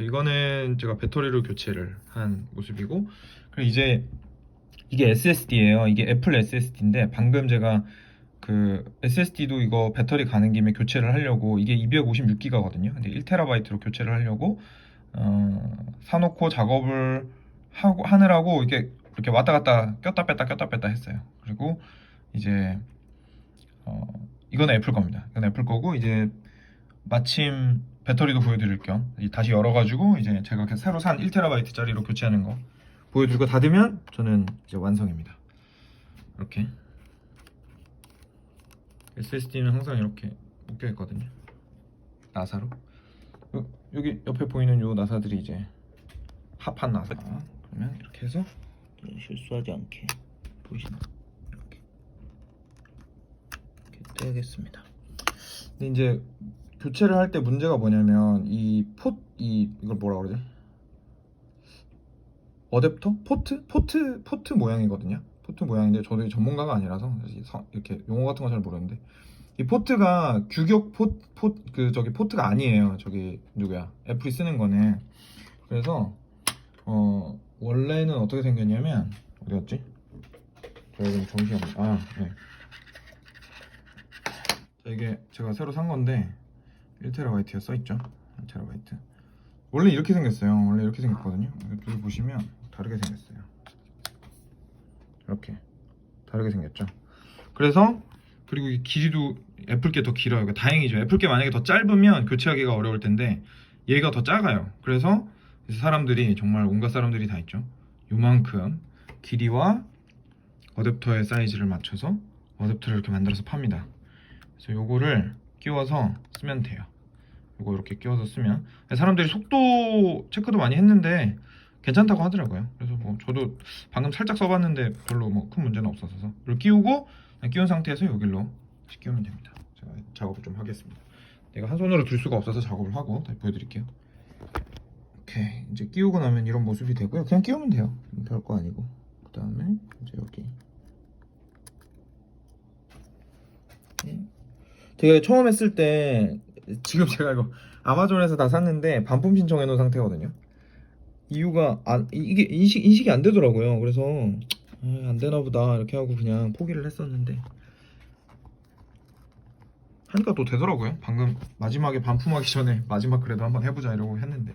이거는 제가 배터리로 교체를 한 모습이고 그리고 이제 이게 SSD예요. 이게 애플 SSD인데 방금 제가 그 SSD도 이거 배터리 가는 김에 교체를 하려고 이게 256기가거든요. 근데 1TB로 교체를 하려고 어, 사놓고 작업을 하고 하느라고 이게 이렇게 왔다 갔다 꼈다 뺐다 꼈다 뺐다 했어요. 그리고 이제 어, 이건 애플 겁니다. 이건 애플 거고 이제 마침 배터리도 보여드릴 겸 다시 열어가지고 이제 제가 새로 산 1TB짜리로 교체하는 거 보여드리고 닫으면 저는 이제 완성입니다. 이렇게 SSD는 항상 이렇게 묶여 있거든요. 나사로 요, 여기 옆에 보이는 요 나사들이 이제 합한 나사. 그러면 이렇게 해서 실수하지 않게 보이시나? 이렇게 이렇게 떼야겠습니다. 근데 이제 교체를 할 때 문제가 뭐냐면 이 포 이 이걸 뭐라 그러지? 어댑터? 포트? 포트 포트 모양이거든요. 포트 모양인데 저도 전문가가 아니라서 이렇게 용어 같은 거 잘 모르는데 이 포트가 규격 포포그 저기 포트가 아니에요. 저기 누구야? 애플이 쓰는 거는 그래서 어 원래는 어떻게 생겼냐면 어디 갔지? 저 여기 정신이 없네. 아 네. 자, 이게 제가 새로 산 건데 1TB에 써있죠? 1TB 원래 이렇게 생겼어요. 원래 이렇게 생겼거든요. 여기 보시면 다르게 생겼어요. 이렇게. 다르게 생겼죠? 그래서 그리고 이 길이도 애플 게 더 길어요. 그러니까 다행이죠. 애플 게 만약에 더 짧으면 교체하기가 어려울 텐데 얘가 더 작아요. 그래서 사람들이 정말 온갖 사람들이 다 있죠. 요만큼 길이와 어댑터의 사이즈를 맞춰서 어댑터를 이렇게 만들어서 팝니다. 그래서 요거를 끼워서 쓰면 돼요. 요거 이렇게 끼워서 쓰면 사람들이 속도 체크도 많이 했는데 괜찮다고 하더라고요. 그래서 뭐 저도 방금 살짝 써봤는데 별로 뭐 큰 문제는 없어서 이걸 끼우고 끼운 상태에서 여기로 끼우면 됩니다. 제가 작업을 좀 하겠습니다. 내가 한 손으로 들 수가 없어서 작업을 하고 다시 보여드릴게요. 오케이 이제 끼우고 나면 이런 모습이 되고요. 그냥 끼우면 돼요. 별거 아니고 그 다음에 이제 여기 네. 제가 처음 했을 때 지금 제가 이거 아마존에서 다 샀는데 반품 신청해 놓은 상태거든요. 이유가 안 이- 이게 인식 인식이 안 되더라고요. 그래서 아, 안 되나 보다 이렇게 하고 그냥 포기를 했었는데 하니까 또 되더라고요. 방금 마지막에 반품하기 전에 마지막 그래도 한번 해보자 이러고 했는데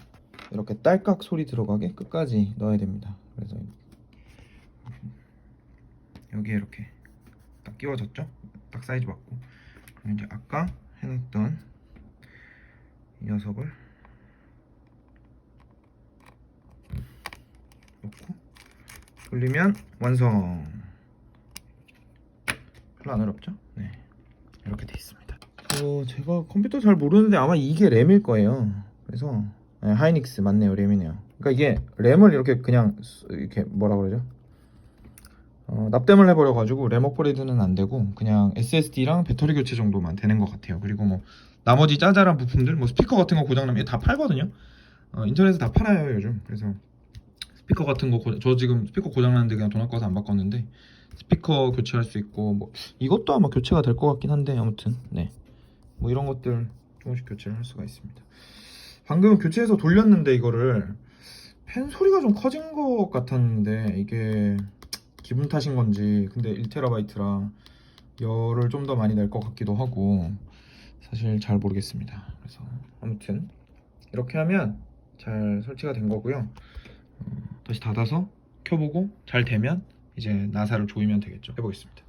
이렇게 딸깍 소리 들어가게 끝까지 넣어야 됩니다. 그래서 여기에 이렇게 딱 끼워졌죠? 딱 사이즈 맞고 이제 아까 해놨던 이 녀석을 놓고 돌리면 완성. 별로 안 어렵죠? 네. 이렇게 돼 있습니다. 어, 제가 컴퓨터 잘 모르는데 아마 이게 램일 거예요. 그래서 네, 하이닉스 맞네요 램이네요. 그러니까 이게 램을 이렇게 그냥 수- 이렇게 뭐라 그러죠? 어, 납땜을 해버려가지고 램 업그레이드는 안 되고 그냥 SSD랑 배터리 교체 정도만 되는 것 같아요. 그리고 뭐 나머지 짜잘한 부품들, 뭐 스피커 같은 거 고장나면 다 팔거든요. 어, 인터넷에 다 팔아요 요즘. 그래서 스피커 같은 거 저 지금 스피커 고장났는데 그냥 돈 아까워서 안 바꿨는데 스피커 교체할 수 있고 뭐 이것도 아마 교체가 될 것 같긴 한데 아무튼 네. 뭐 이런 것들 조금씩 교체를 할 수가 있습니다. 방금 교체해서 돌렸는데 이거를 팬 소리가 좀 커진 것 같았는데 이게 기분 탓인 건지 근데 1TB라 열을 좀 더 많이 낼 것 같기도 하고 사실 잘 모르겠습니다. 그래서 아무튼 이렇게 하면 잘 설치가 된 거고요. 어, 다시 닫아서 켜보고 잘 되면 이제 나사를 조이면 되겠죠. 해보겠습니다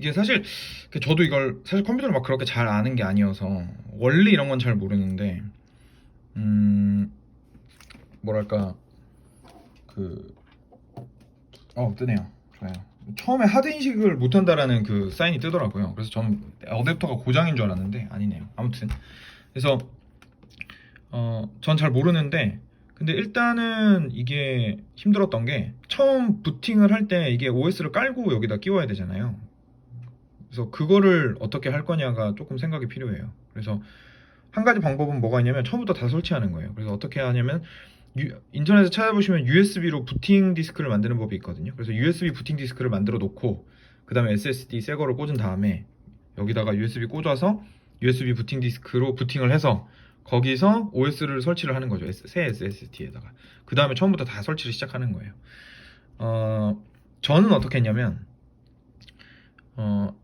이게 사실 그 저도 이걸 사실 컴퓨터를 막 그렇게 잘 아는 게 아니어서 원리 이런 건 잘 모르는데 음 뭐랄까 그어 뜨네요. 좋아요. 처음에 하드 인식을 못한다라는 그 사인이 뜨더라고요. 그래서 저는 어댑터가 고장인 줄 알았는데 아니네요. 아무튼. 그래서 어 전 잘 모르는데 근데 일단은 이게 힘들었던 게 처음 부팅을 할 때 이게 OS를 깔고 여기다 끼워야 되잖아요 그래서 그거를 어떻게 할 거냐가 조금 생각이 필요해요. 그래서 한 가지 방법은 뭐가 있냐면 처음부터 다 설치하는 거예요. 그래서 어떻게 하냐면 유- 인터넷에 찾아보시면 USB로 부팅 디스크를 만드는 법이 있거든요. 그래서 USB 부팅 디스크를 만들어 놓고 그 다음에 SSD 새 거를 꽂은 다음에 여기다가 USB 꽂아서 USB 부팅 디스크로 부팅을 해서 거기서 OS를 설치를 하는 거죠. 새 SSD에다가. 그 다음에 처음부터 다 설치를 시작하는 거예요. 어, 저는 어떻게 했냐면, 어,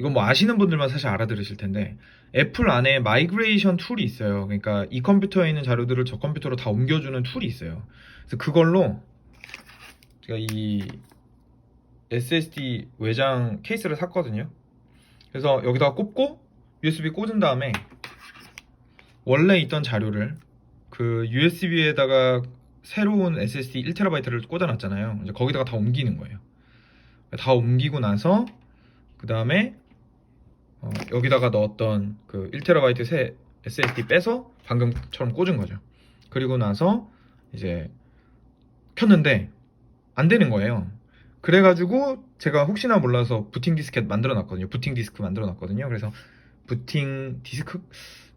이건 뭐 아시는 분들만 사실 알아들으실 텐데, 애플 안에 마이그레이션 툴이 있어요. 그러니까 이 컴퓨터에 있는 자료들을 저 컴퓨터로 다 옮겨주는 툴이 있어요. 그래서 그걸로 제가 이 SSD 외장 케이스를 샀거든요. 그래서 여기다가 꼽고 USB 꽂은 다음에 원래 있던 자료를 그 USB에다가 새로운 SSD 1TB를 꽂아놨잖아요. 이제 거기다가 다 옮기는 거예요. 다 옮기고 나서 그 다음에 어, 여기다가 넣었던 그 1TB 새 SSD 빼서 방금처럼 꽂은 거죠. 그리고 나서 이제 켰는데 안 되는 거예요. 그래가지고 제가 혹시나 몰라서 부팅 디스켓 만들어 놨거든요. 부팅 디스크 만들어 놨거든요. 그래서 부팅 디스크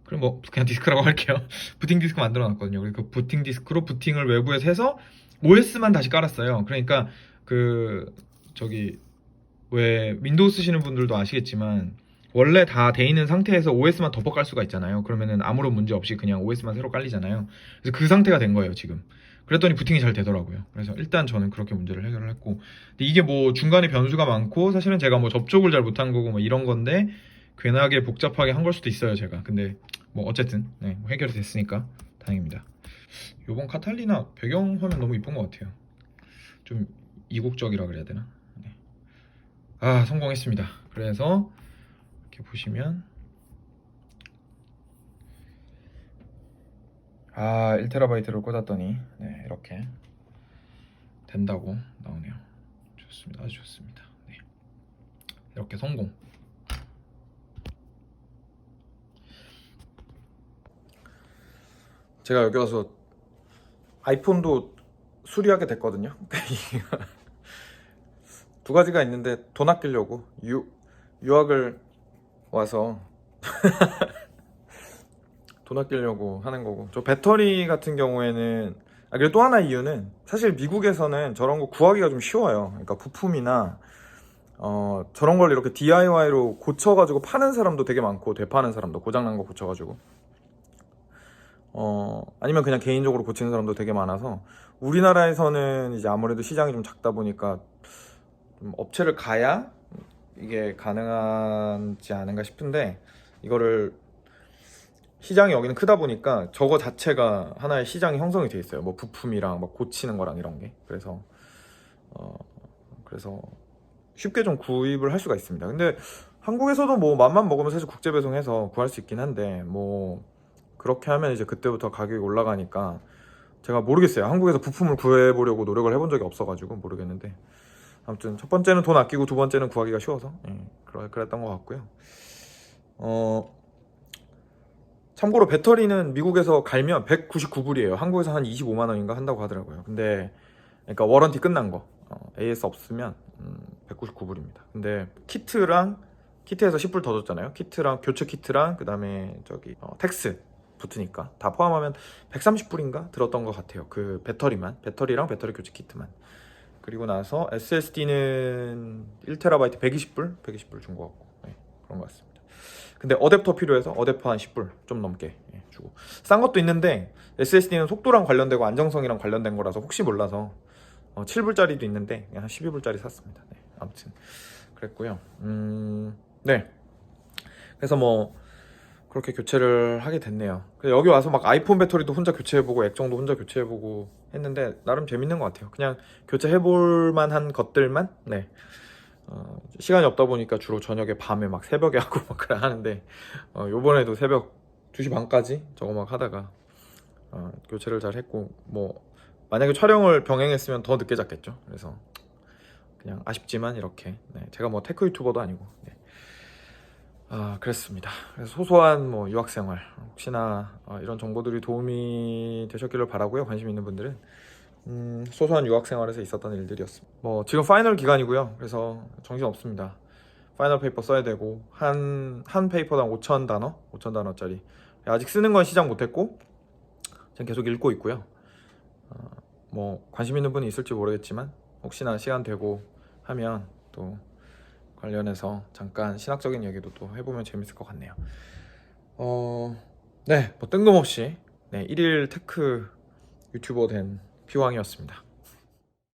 그럼 뭐 그냥 디스크라고 할게요. 부팅 디스크 만들어 놨거든요. 그리고 그 부팅 디스크로 부팅을 외부에서 해서 OS만 다시 깔았어요. 그러니까 그 저기 왜 윈도우 쓰시는 분들도 아시겠지만 원래 다 돼 있는 상태에서 OS만 덮어 깔 수가 있잖아요. 그러면은 아무런 문제 없이 그냥 OS만 새로 깔리잖아요. 그래서 그 상태가 된 거예요, 지금. 그랬더니 부팅이 잘 되더라고요. 그래서 일단 저는 그렇게 문제를 해결을 했고. 근데 이게 뭐 중간에 변수가 많고 사실은 제가 뭐 접촉을 잘 못한 거고 뭐 이런 건데 괜하게 복잡하게 한 걸 수도 있어요, 제가. 근데 뭐 어쨌든 네, 뭐 해결이 됐으니까 다행입니다. 요번 카탈리나 배경 화면 너무 이쁜 것 같아요. 좀 이국적이라 그래야 되나? 네. 아 성공했습니다. 그래서 이렇게 보시면 아 1TB를 꽂았더니 네, 이렇게 된다고 나오네요. 좋습니다. 아주 좋습니다. 네. 이렇게 성공. 제가 여기 와서 아이폰도 수리하게 됐거든요. 두 가지가 있는데 돈 아끼려고 유, 유학을 와서. 돈 아끼려고 하는 거고. 저 배터리 같은 경우에는 아 그리고 또 하나 이유는 사실 미국에서는 저런 거 구하기가 좀 쉬워요. 그러니까 부품이나 어 저런 걸 이렇게 DIY로 고쳐가지고 파는 사람도 되게 많고 되파는 사람도 고장난 거 고쳐가지고. 어 아니면 그냥 개인적으로 고치는 사람도 되게 많아서 우리나라에서는 이제 아무래도 시장이 좀 작다 보니까 좀 업체를 가야 이게 가능하지 않은가 싶은데 이거를 시장이 여기는 크다 보니까 저거 자체가 하나의 시장이 형성이 돼 있어요. 뭐 부품이랑 막 고치는 거랑 이런 게 그래서 어 그래서 쉽게 좀 구입을 할 수가 있습니다. 근데 한국에서도 뭐 맘만 먹으면 사실 국제 배송해서 구할 수 있긴 한데 뭐 그렇게 하면 이제 그때부터 가격이 올라가니까 제가 모르겠어요. 한국에서 부품을 구해 보려고 노력을 해본 적이 없어 가지고 모르겠는데 아무튼 첫 번째는 돈 아끼고 두 번째는 구하기가 쉬워서 예, 그러- 그랬던 것 같고요. 어 참고로 배터리는 미국에서 갈면 199불이에요. 한국에서 한 25만 원인가 한다고 하더라고요. 근데 그러니까 워런티 끝난 거 어, AS 없으면 음, 199불입니다. 근데 키트랑 키트에서 10불 더 줬잖아요. 키트랑 교체 키트랑 그다음에 저기 어, 텍스 붙으니까 다 포함하면 130불인가 들었던 것 같아요. 그 배터리만 배터리랑 배터리 교체 키트만. 그리고 나서 SSD는 1TB 120불 120불 준 것 같고 네, 그런 것 같습니다. 근데 어댑터 필요해서 어댑터 한 10불 좀 넘게 예, 주고 싼 것도 있는데 SSD는 속도랑 관련되고 안정성이랑 관련된 거라서 혹시 몰라서 어, 7불짜리도 있는데 한 12불짜리 샀습니다. 네, 아무튼 그랬고요. 음, 네. 그래서 뭐 그렇게 교체를 하게 됐네요. 여기 와서 막 아이폰 배터리도 혼자 교체해보고 액정도 혼자 교체해보고 했는데 나름 재밌는 것 같아요. 그냥 교체해볼 만한 것들만 네. 어, 시간이 없다 보니까 주로 저녁에 밤에 막 새벽에 하고 막 그래 하는데 어, 요번에도 새벽 2시 반까지 저거 막 하다가 어, 교체를 잘 했고 뭐 만약에 촬영을 병행했으면 더 늦게 잤겠죠. 그래서 그냥 아쉽지만 이렇게 네, 제가 뭐 테크 유튜버도 아니고 네. 아 그랬습니다. 그래서 소소한 뭐 유학 생활 혹시나 어, 이런 정보들이 도움이 되셨기를 바라고요. 관심 있는 분들은 음, 소소한 유학 생활에서 있었던 일들이었습니다. 뭐 지금 파이널 기간이고요. 그래서 정신 없습니다. 파이널 페이퍼 써야 되고 한한 페이퍼당 5천 단어, 5천 단어짜리 아직 쓰는 건 시작 못했고 지금 계속 읽고 있고요. 어, 뭐 관심 있는 분이 있을지 모르겠지만 혹시나 시간 되고 하면 또 관련해서 잠깐 신학적인 얘기도 또 해보면 재밌을 것 같네요. 어, 네, 뭐 뜬금없이 네, 1일 테크 유튜버 된 피왕이었습니다.